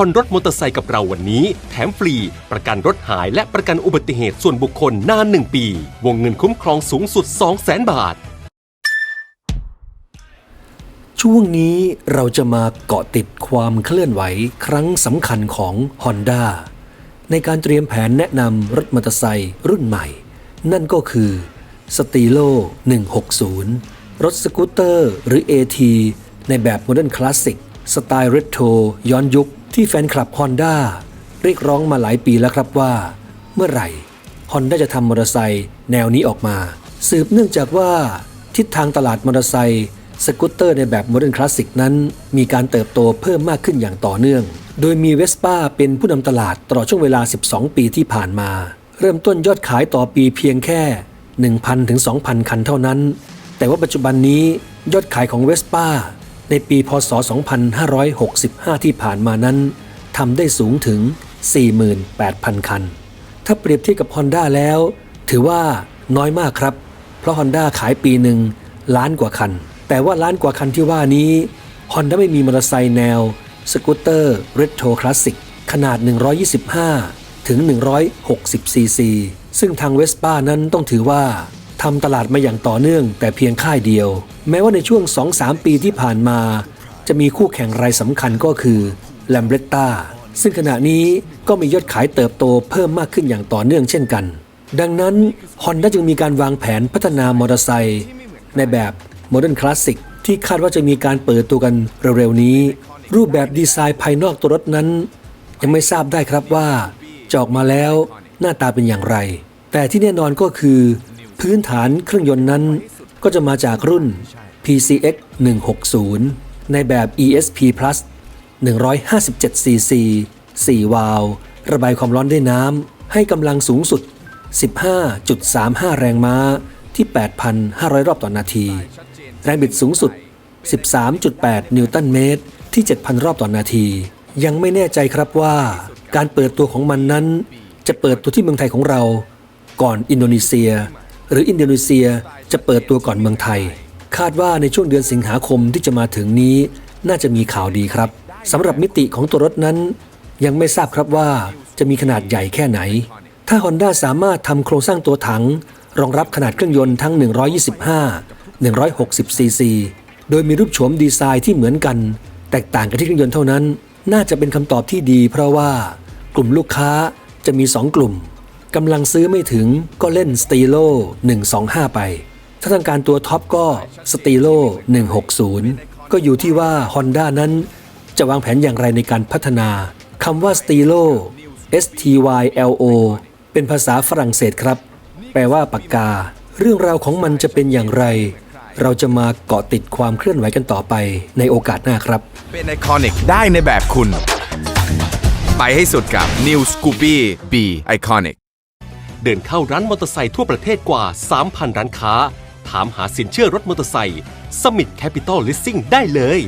ผ่อนรถมอเตอร์ไซค์กับเราวันนี้ แถมฟรี ประกันรถหายและประกันอุบัติเหตุส่วนบุคคลนาน1ปี วงเงินคุ้มครองสูงสุด 200,000บาท ช่วงนี้เราจะมาเกาะติดความเคลื่อนไหวครั้งสำคัญของ Honda ในการเตรียมแผนแนะนำรถมอเตอร์ไซค์รุ่นใหม่ นั่นก็คือ s t i l o 160 รถสกูตเตอร์หรือ AT ในแบบโมเดิร์นคลาสสิกสไตล์เรโทรย้อนยุค ที่แฟนคลับ Honda เรียกร้องมาหลายปีแล้วครับว่า เมื่อไหร่ Honda จะทำมอเตอร์ไซค์แนวนี้ออกมา สืบเนื่องจากว่าทิศทางตลาดมอเตอร์ไซค์สกูตเตอร์ในแบบโมเดิร์นคลาสสิกนั้น มีการเติบโตเพิ่มมากขึ้นอย่างต่อเนื่อง โดยมีเวสป้าเป็นผู้นำตลาดตลอดช่วงเวลา 12 ปีที่ผ่านมา เริ่มต้นยอดขายต่อปีเพียงแค่ 1,000ถึง2,000 คันเท่านั้น แต่ว่าปัจจุบันนี้ยอดขายของเวสป้า ในปีพศ 2565 ที่ผ่านมานั้นทำได้สูงถึง 48,000 คัน ถ้าเปรียบเทียบกับ Honda แล้ว ถือว่าน้อยมากครับ เพราะ Honda ขายปีหนึ่งล้านกว่าคัน แต่ว่าล้านกว่าคันที่ว่านี้ Honda ไม่มีมอเตอร์ไซค์แนว สกูตเตอร์เรโทรคลาสสิกขนาด 125 ถึง 160 ซีซี ซึ่งทางเวสป้านั้นต้องถือว่า ทำตลาดมาอย่างต่อเนื่อง แต่เพียงค่ายเดียว แม้ว่าในช่วง 2-3 ปีที่ผ่านมา จะมีคู่แข่งรายสำคัญก็คือแลมเบรตตาซึ่งขณะนี้ก็มียอดขายเติบโตเพิ่มมากขึ้นอย่างต่อเนื่องเช่นกัน ดังนั้น Honda จึงมีการวางแผนพัฒนามอเตอร์ไซค์ในแบบโมเดิร์นคลาสสิกที่คาดว่าจะมีการเปิดตัวกันเร็วๆนี้ รูปแบบดีไซน์ภายนอกตัวรถนั้น ยังไม่ทราบได้ครับว่าจะออกมาแล้วหน้าตาเป็นอย่างไร แต่ที่แน่นอนก็คือ พื้นฐานเครื่องยนต์นั้นก็จะมาจากรุ่น PCX 160 ในแบบ ESP Plus 157 cc 4 วาล์วระบายความร้อนด้วยน้ำ ให้กำลังสูงสุด 15.35 แรงม้าที่ 8,500 รอบต่อนาที แรงบิดสูงสุด 13.8 นิวตันเมตรที่ 7,000 รอบต่อนาที ยังไม่แน่ใจครับว่า การเปิดตัวของมันนั้น จะเปิดตัวที่เมืองไทยของเรา ก่อนอินโดนีเซีย หรืออินโดนีเซียจะเปิดตัวก่อนเมืองไทย คาดว่าในช่วงเดือนสิงหาคมที่จะมาถึงนี้ น่าจะมีข่าวดีครับสำหรับมิติของตัวรถนั้น ยังไม่ทราบครับว่าจะมีขนาดใหญ่แค่ไหน ถ้า Honda สามารถทำโครงสร้างตัวถัง รองรับขนาดเครื่องยนต์ทั้ง 125 160ซีซีโดยมีรูปโฉมดีไซน์ที่เหมือนกัน แตกต่างกันที่เครื่องยนต์เท่านั้น น่าจะเป็นคำตอบที่ดี เพราะว่ากลุ่มลูกค้าจะมี 2 กลุ่ม กำลังซื้อไม่ถึงก็เล่น s t i l o 125 ไป ถ้าต้องการตัวท็อปก็ s t i l o 160 ก็อยู่ที่ว่า Honda นั้น จะวางแผนอย่างไรในการพัฒนาคำว่า s t i l o S T Y L O เป็นภาษาฝรั่งเศสครับ แปลว่าปากกา เรื่องราวของมันจะเป็นอย่างไร เราจะมาเกาะติดความเคลื่อนไหวกันต่อไปในโอกาสหน้าครับ เป็นไอคอนิกได้ในแบบคุณ ไปให้สุดกับ New Scoopy B Iconic เดินเข้าร้านมอเตอร์ไซค์ทั่วประเทศกว่า 3,000 ร้านค้า ถามหาสินเชื่อรถมอเตอร์ไซค์สมิ t แคปิตอลลิสซิ่งได้เลย